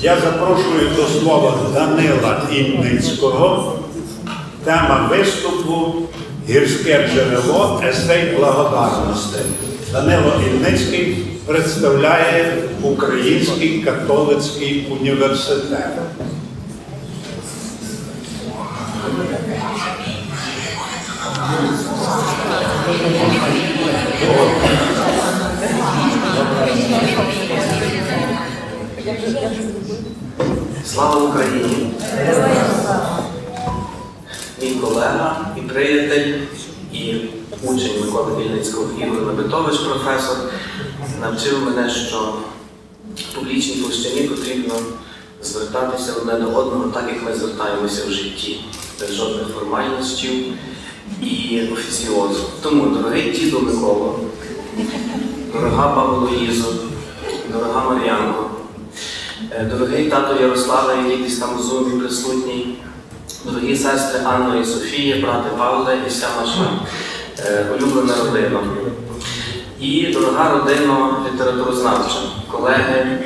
Я запрошую до слова Данила Ільницького. Тема виступу Гірське джерело есей благодарності. Данило Ільницький представляє Український католицький університет. Слава Україні! Мій колега і приятель, і учень Миколи Вільницького Ігор Лебедович, професор, навчив мене, що публічній площині потрібно звертатися одне до одного, так як ми звертаємося в житті, без жодних формальностей і офіціозу. Тому, дорогий діду Миколо, дорога баба Луїзо, дорога Мар'янко, Дорогий тато Ярослава, який десь там у зумі присутній, дорогі сестри Анна і Софія, брати Павле і вся наша е, улюблена родина. І дорога родина літературознавча, колеги,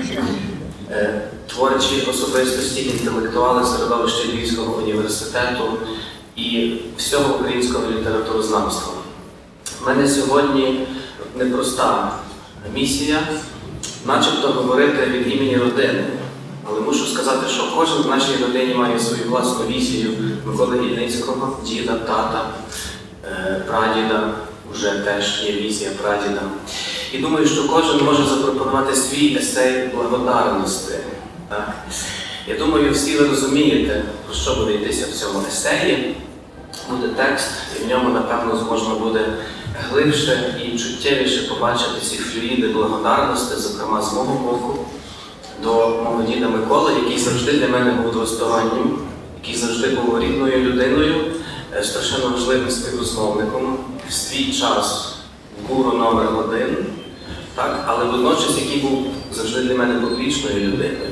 е, творчі особистості, інтелектуали середовища Львівського університету і всього українського літературознавства. У мене сьогодні непроста місія, начебто говорити від імені родини. Але мушу сказати, що кожен в нашій родині має свою власну візію Миколи Ільницького, діда, тата, е, прадіда, вже теж є візія прадіда. І думаю, що кожен може запропонувати свій есей благодарності. Я думаю, всі ви розумієте, про що буде йтися в цьому есеї. Буде текст, і в ньому, напевно, можна буде глибше і чуттєвіше побачити ці флюїди благодарності, зокрема з мого боку, до мого діда Миколи, який завжди для мене був двостороннім, який завжди був рідною людиною, е, страшенно важливим співрозмовником в свій час гуру номер один, так? але водночас, який був завжди для мене публічною людиною.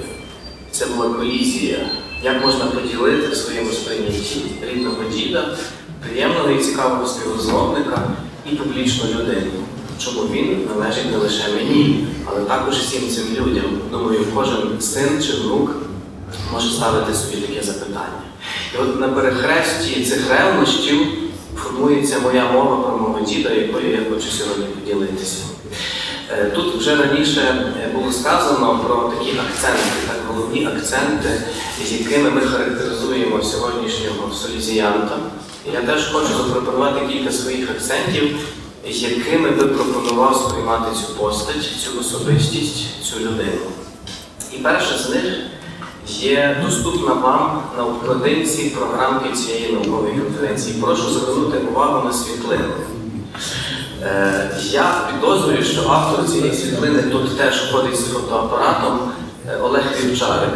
Це була колізія. Як можна поділити в своєму сприйнятті рідного діда, приємного і цікавого співрозмовника і публічну людину? Чому він належить не лише мені, але також всім цим людям. Думаю, кожен син чи внук може ставити собі таке запитання. І от на перехресті цих ревнощів формується моя мова про мого діда, якою я хочу сьогодні поділитися. Е, Тут вже раніше було сказано про такі акценти, так головні акценти, з якими ми характеризуємо сьогоднішнього солізіянта. Я теж хочу запропонувати кілька своїх акцентів, якими би пропонував сприймати цю постать, цю особистість, цю людину. І перше з них є доступна вам на обкладинці програмки цієї наукової конференції. Прошу звернути увагу на світлини. Е, Я підозрюю, що автор цієї світлини тут теж ходить з фотоапаратом е, Олег Вівчарик.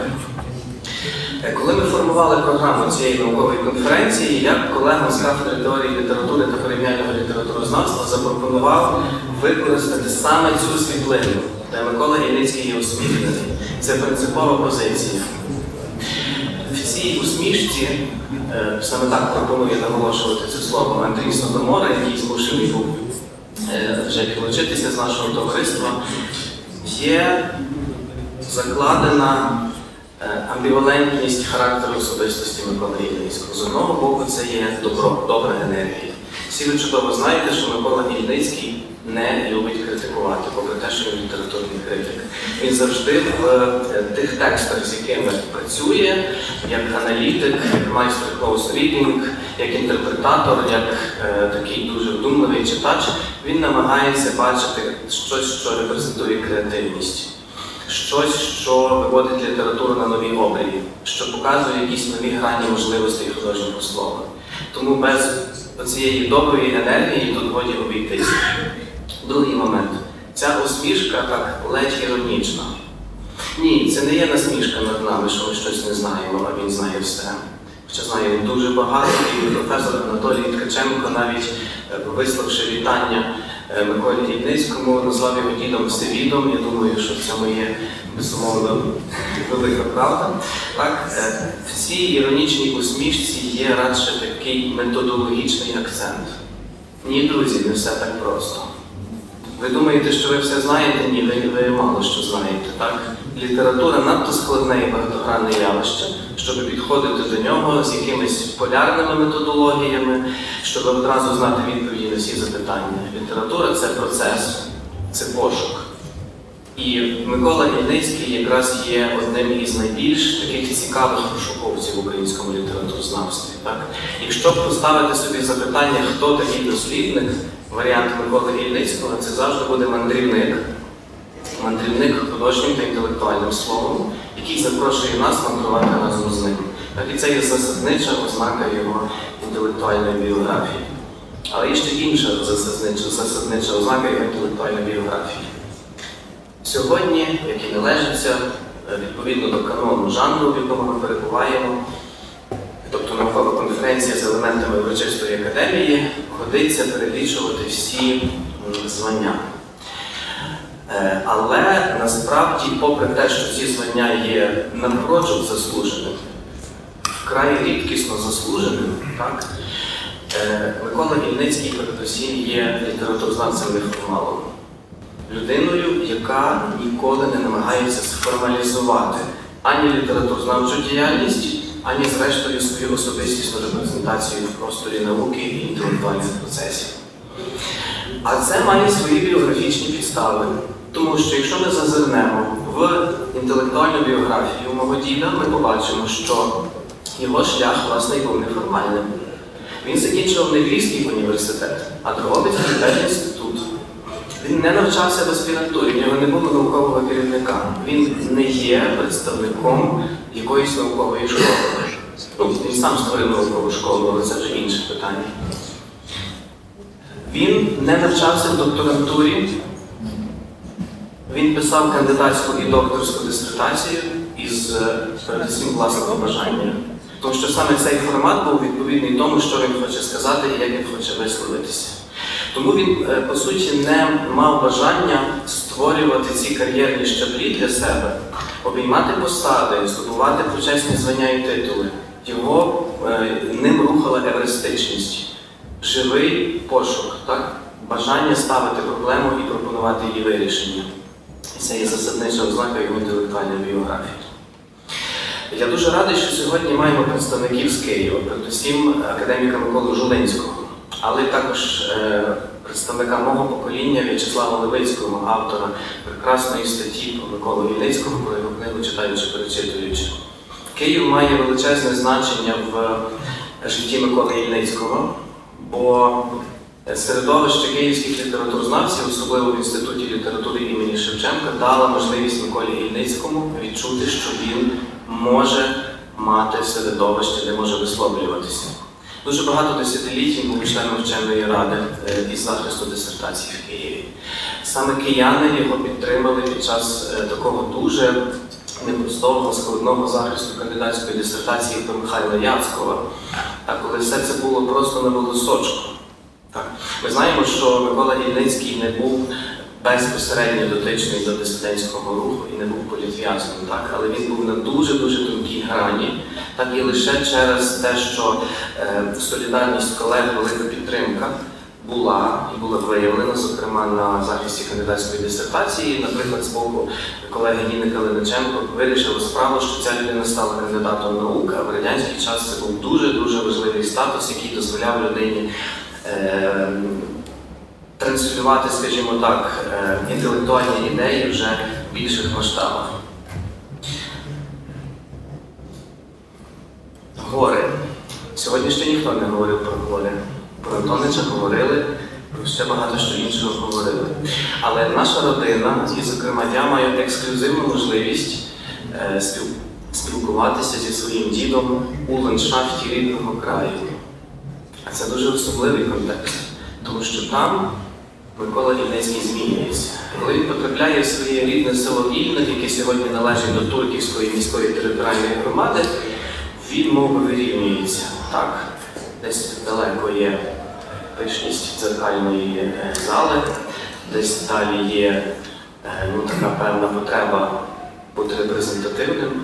Коли ми формували програму цієї наукової конференції, я колегам з кафедри теорії літератури та порівняльного літературознавства запропонував використати саме цю світлину, де Микола Ілицький є усміхнений. Це принципова позиція. В цій усмішці, е, саме так пропонує наголошувати це слово Андрій Содомора, який змушений був е, вже відлучитися з нашого товариства, є закладена амбівалентність характеру особистості Миколи Ільницького. З одного боку, це є добро, добра енергія. Всі ви чудово знаєте, що Микола Ільницький не любить критикувати, попри те, що він літературний критик. Він завжди в е, тих текстах, з якими працює, як аналітик, як майстер reading, як інтерпретатор, як е, такий дуже вдумливий читач, він намагається бачити щось, що репрезентує креативність. Щось, що виводить літературу на нові обрії, що показує якісь нові грані можливостей художнього слова. Тому без цієї доброї енергії тут годі обійтися. Другий момент. Ця усмішка так ледь іронічна. Ні, це не є насмішка над нами, що ми щось не знаємо, а він знає все. Хоча знає дуже багато, і професор Анатолій Ткаченко, навіть е, висловивши вітання Миколі Ільницькому, назвав його дідом всевідом. Я думаю, що в цьому є безумовно велика правда. Так, е, в цій іронічній усмішці є радше такий методологічний акцент. Ні, друзі, не все так просто. Ви думаєте, що ви все знаєте? Ні, ви, ви мало що знаєте, так? література надто складне і багатогранне явище, щоб підходити до нього з якимись полярними методологіями, щоб одразу знати відповіді на всі запитання. Література це процес, це пошук. І Микола Ільницький якраз є одним із найбільш таких цікавих пошуковців в українському літературознавстві. Так? Якщо поставити собі запитання, хто такий дослідник, варіант Миколи Ільницького це завжди буде мандрівник, мандрівник художнім та інтелектуальним словом, який запрошує нас мандрувати разом з ним. Так, і це є засаднича ознака його інтелектуальної біографії. Але є ще інша засаднича, засаднича ознака його інтелектуальної біографії. Сьогодні, як і належиться, відповідно до канону жанру, в якому ми перебуваємо, тобто наукова конференція з елементами урочистої академії, годиться перелічувати всі звання. Е, Але насправді, попри те, що ці звання є напрочуд заслуженими, вкрай рідкісно заслуженим, так? е, Микола Ільницький передусім є літературознавцем неформалом людиною, яка ніколи не намагається сформалізувати ані літературознавчу діяльність, ані зрештою свою особистісну репрезентацію в просторі науки і інтелектуальних процесів. А це має свої біографічні підстави. Тому що якщо ми зазирнемо в інтелектуальну біографію мого діда, ми побачимо, що його шлях власне був неформальним. Він закінчив Неврійський університет, а Дрогобицький інститут. Він не навчався в аспірантурі, в нього не було наукового керівника. Він не є представником якоїсь наукової школи. Ну, він сам створив наукову школу, але це вже інше питання. Він не навчався в докторантурі. Він писав кандидатську і докторську дисертацію із е, передусім власного бажання. Тому що саме цей формат був відповідний тому, що він хоче сказати і як він хоче висловитися. Тому він, е, по суті, не мав бажання створювати ці кар'єрні щаблі для себе, обіймати посади, здобувати почесні звання і титули. Його е, ним рухала евристичність, живий пошук, так? бажання ставити проблему і пропонувати її вирішення. Це є засаднича ознака його інтелектуальної біографії. Я дуже радий, що сьогодні маємо представників з Києва, передусім академіка Миколу Жулинського, але також е, представника мого покоління В'ячеслава Левицького, автора прекрасної статті про Миколу Ілицького, про його книгу читаючи, перечитуючи. Київ має величезне значення в житті Миколи Ільницького, бо середовище київських літературознавців, особливо в Інституті літератури імені Шевченка, дало можливість Миколі Ільницькому відчути, що він може мати середовище, де може висловлюватися. Дуже багато десятиліть він був членом вченої ради е, із захисту дисертації в Києві. Саме кияни його підтримали під час е, такого дуже непростого, складного захисту кандидатської дисертації про Михайла Яцького, а коли все це було просто на волосочку. Так. Ми знаємо, що Микола Ільницький не був безпосередньо дотичний до дисидентського руху і не був політв'язним, але він був на дуже-дуже тонкій грані, так і лише через те, що е, солідарність колег, велика підтримка була і була виявлена, зокрема на захисті кандидатської дисертації. Наприклад, з боку колеги Ніни Калиниченко вирішила справу, що ця людина стала кандидатом наук, а в радянський час це був дуже-дуже важливий статус, який дозволяв людині е, транслювати, скажімо так, е, інтелектуальні ідеї вже в більших масштабах. Гори. Сьогодні ще ніхто не говорив про гори. Про Антонича говорили, про ще багато що іншого говорили. Але наша родина, і, зокрема, я маю ексклюзивну можливість е, спілкуватися зі своїм дідом у ландшафті рідного краю. А це дуже особливий контекст, тому що там Микола Ільницький змінюється. Коли він потрапляє в своє рідне село Вільник, яке сьогодні належить до Турківської міської територіальної громади, мов вирівнюється. Так, десь далеко є пишність дзеркальної е, зали, десь далі є е, ну, така певна потреба бути репрезентативним.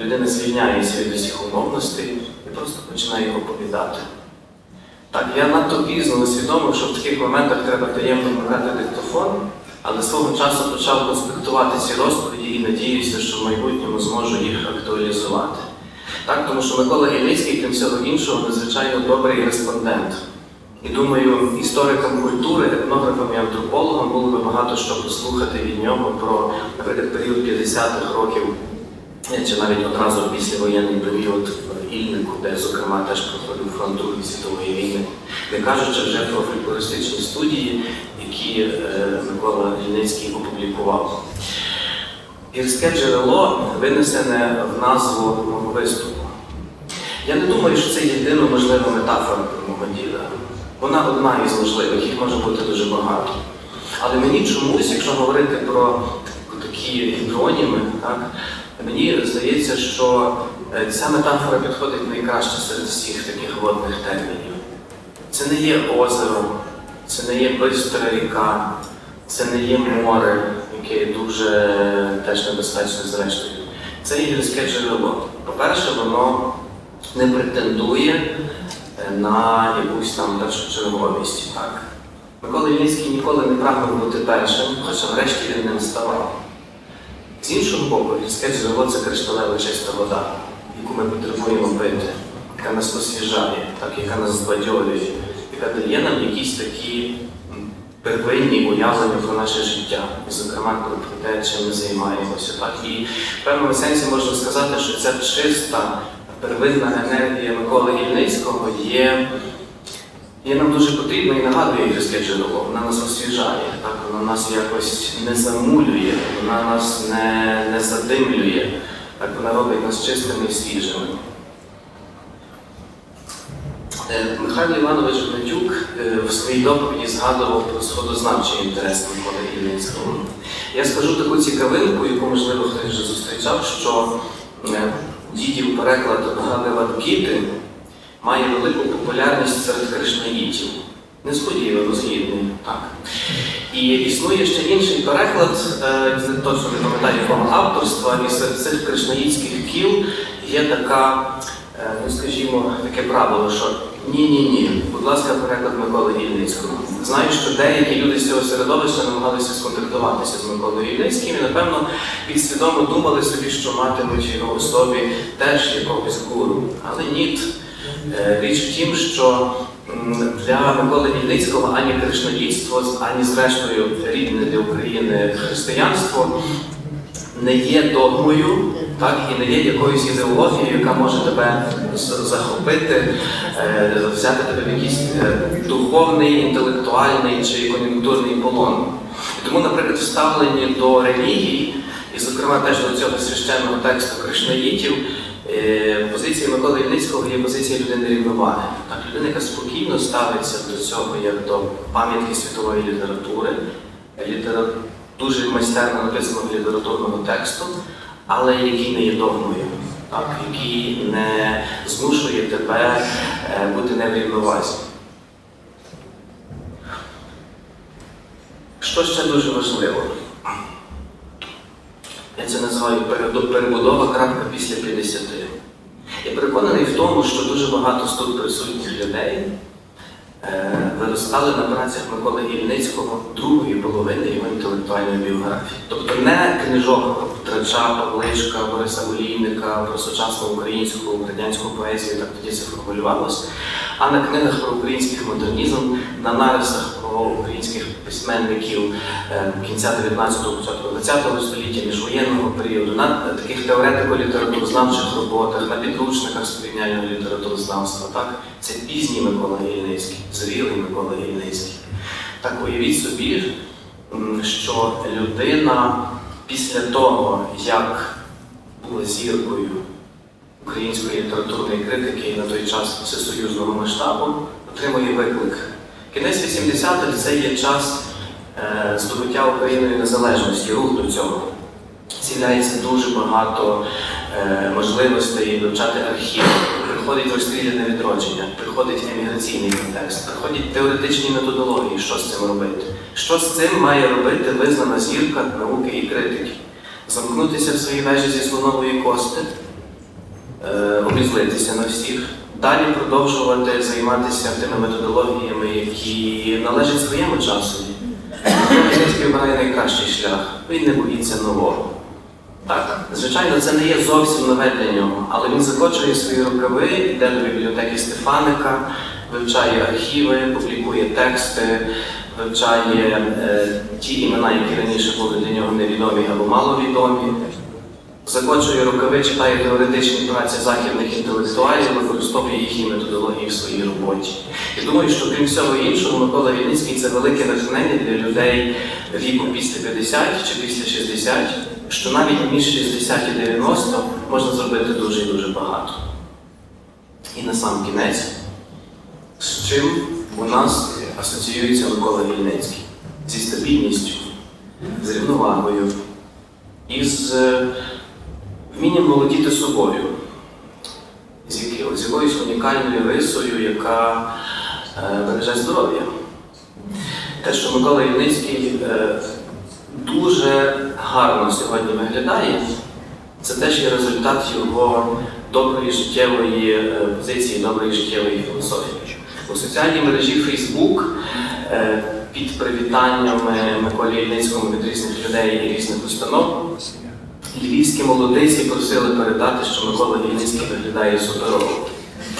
Людина звільняється від усіх умовностей і просто починає його повідати. Так, я надто пізно усвідомив, що в таких моментах треба таємно вмикати диктофон, але свого часу почав конспектувати ці розповіді і надіюся, що в майбутньому зможу їх актуалізувати. Так, тому що Микола Ільницький, крім всього іншого, надзвичайно добрий респондент. І думаю, історикам культури, етнографам і антропологам було би багато що послухати від нього про, наприклад, період 50-х років, чи навіть одразу післявоєнний період в Ільнику, де, зокрема, теж проходив фронт Другої світової війни, не кажучи вже про фольклористичні студії, які е, Микола Ільницький опублікував. Гірське джерело винесене в назву мого виступу. Я не думаю, що це єдина можлива метафора мого діда. Вона одна із можливих, їх може бути дуже багато. Але мені чомусь, якщо говорити про такі гідроніми, так, мені здається, що е, ця метафора підходить найкраще серед всіх таких водних термінів. Це не є озеро, це не є бистра ріка, це не є море, яке дуже теж небезпечне зрештою. Це є гірське джерело. По-перше, воно не претендує е, на якусь там першочерговість. Так. Микола Ільницький ніколи не прагнув бути першим, хоча врешті він ним ставав. З іншого боку, гірське джерело це кришталева чиста вода, яку ми потребуємо пити, яка нас освіжає, так, яка нас збадьорює, яка дає нам якісь такі первинні уявлення про наше життя, зокрема про те, чим ми займаємося. Так? І в певному сенсі можна сказати, що ця чиста первинна енергія Миколи Ільницького є, є нам дуже потрібна і нагадує гірське джерело. Вона нас освіжає, так? вона нас якось не замулює, вона нас не, не задимлює, так? вона робить нас чистими і свіжими. Е, Михайло Іванович Гнатюк е, в своїй доповіді згадував про сходознавчий інтерес Миколи Ільницького. Я скажу таку цікавинку, яку, можливо, хтось вже зустрічав, що е, дідів переклад Гавивадгіти має велику популярність серед кришнаїтів. Несподівано згідний, так. І існує ще інший переклад, е, точно не пам'ятаю якого авторства, і серед цих кришнаїтських кіл є така, е, ну скажімо, таке правило, що ні-ні-ні, будь ласка, переклад Миколи Ільницького. Знаю, що деякі люди з цього середовища намагалися сконтактуватися з Миколою Ільницьким і, напевно, підсвідомо думали собі, що матимуть його особі теж якогось гуру. Але ні. Е, Річ в тім, що для Миколи Ільницького ані кришнодійство, ані зрештою рідне для України християнство не є догмою, так, і не є якоюсь ідеологією, яка може тебе захопити, е, взяти тебе в якийсь е, духовний, інтелектуальний чи кон'юнктурний полон. І тому, наприклад, вставлені до релігії, і, зокрема, теж до цього священного тексту кришнаїтів, е, позиція Миколи Ільницького є позиція людини рівноваги. Так, людина, яка спокійно ставиться до цього як до пам'ятки світової літератури, літера... дуже майстерно написаного літературного тексту, але який не є догмою, так, який не змушує тебе е, бути не в рівновазі. Що ще дуже важливо? Я це називаю перебудова крапка після 50. Я переконаний в тому, що дуже багато з тут присутніх людей виростали на працях Миколи Ільницького другої половини його інтелектуальної біографії. Тобто не книжок Трача, Павлишка, Бориса Олійника про сучасну українську радянську поезію, так тоді це формулювалося, а на книгах про український модернізм, на нарисах про українських письменників е, кінця 19-го, початку 20-го століття, міжвоєнного періоду, на таких теоретико-літературознавчих роботах, на підручниках з літературознавства. Так? Це пізній Микола Ільницький, зрілий Микола Ільницький. Так уявіть собі, що людина після того, як була зіркою української літературної критики і на той час всесоюзного масштабу, отримує виклик. Кінець 80-х це є час е, здобуття Україною незалежності, рух до цього. З'являється дуже багато е, можливостей вивчати архів, приходить розстріляне відродження, приходить еміграційний контекст, приходять теоретичні методології, що з цим робити. Що з цим має робити визнана зірка науки і критики? Замкнутися в своїй вежі зі слонової кости, е, обізлитися на всіх, далі продовжувати займатися тими методологіями, які належать своєму часу. Хмельницький обирає найкращий шлях, він не боїться нового. Так, звичайно, це не є зовсім нове для нього, але він закочує свої рукави, йде до бібліотеки Стефаника, вивчає архіви, публікує тексти, вивчає е, ті імена, які раніше були для нього невідомі або маловідомі. Закочує рукави, читає теоретичні праці західних інтелектуалів, використовує їхні методології в своїй роботі. І думаю, що крім всього іншого, Микола Вільницький це велике натхнення для людей віку після 50 чи після 60, що навіть між 60 і 90 можна зробити дуже і дуже багато. І на сам кінець, з чим у нас асоціюється Микола Вільницький? Зі стабільністю, з рівновагою, із е, вмінням володіти собою, з, з якоюсь унікальною рисою, яка е, береже здоров'я. Те, що Микола Ільницький е, дуже гарно сьогодні виглядає, це теж є результат його доброї життєвої е, позиції, доброї життєвої філософії. У соціальній мережі Facebook е, під привітаннями Миколі Ільницькому від різних людей і різних установ львівські молодиці просили передати, що Микола Вільницький виглядає суперово.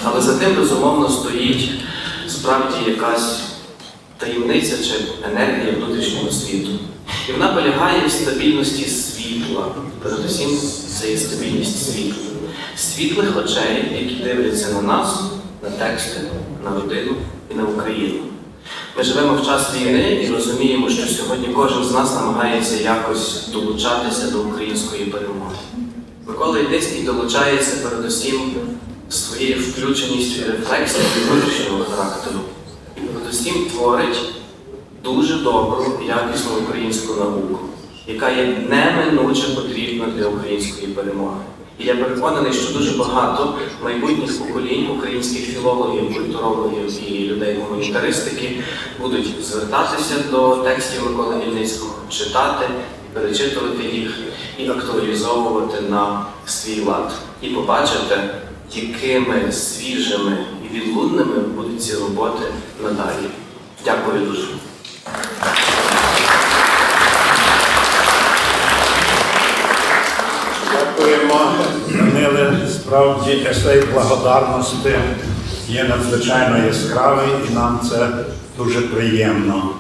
Але за тим, безумовно, стоїть справді якась таємниця чи енергія внутрішнього світу. І вона полягає в стабільності світла. Передусім, це є стабільність світла. Світлих очей, які дивляться на нас, на тексти, на родину і на Україну. Ми живемо в час війни і розуміємо, що сьогодні кожен з нас намагається якось долучатися до української перемоги. Микола Ільницький долучається передусім своєю включеністю і рефлексією внутрішнього характеру. І передусім творить дуже добру, якісну українську науку, яка є неминуче потрібна для української перемоги. І я переконаний, що дуже багато майбутніх поколінь українських філологів, культурологів і людей гуманітаристики будуть звертатися до текстів Миколи Ільницького, читати, перечитувати їх і актуалізовувати на свій лад. І побачити, якими свіжими і відлунними будуть ці роботи надалі. Дякую дуже. Дякуємо, Даниле. Справді есей благодарності є надзвичайно яскравий і нам це дуже приємно.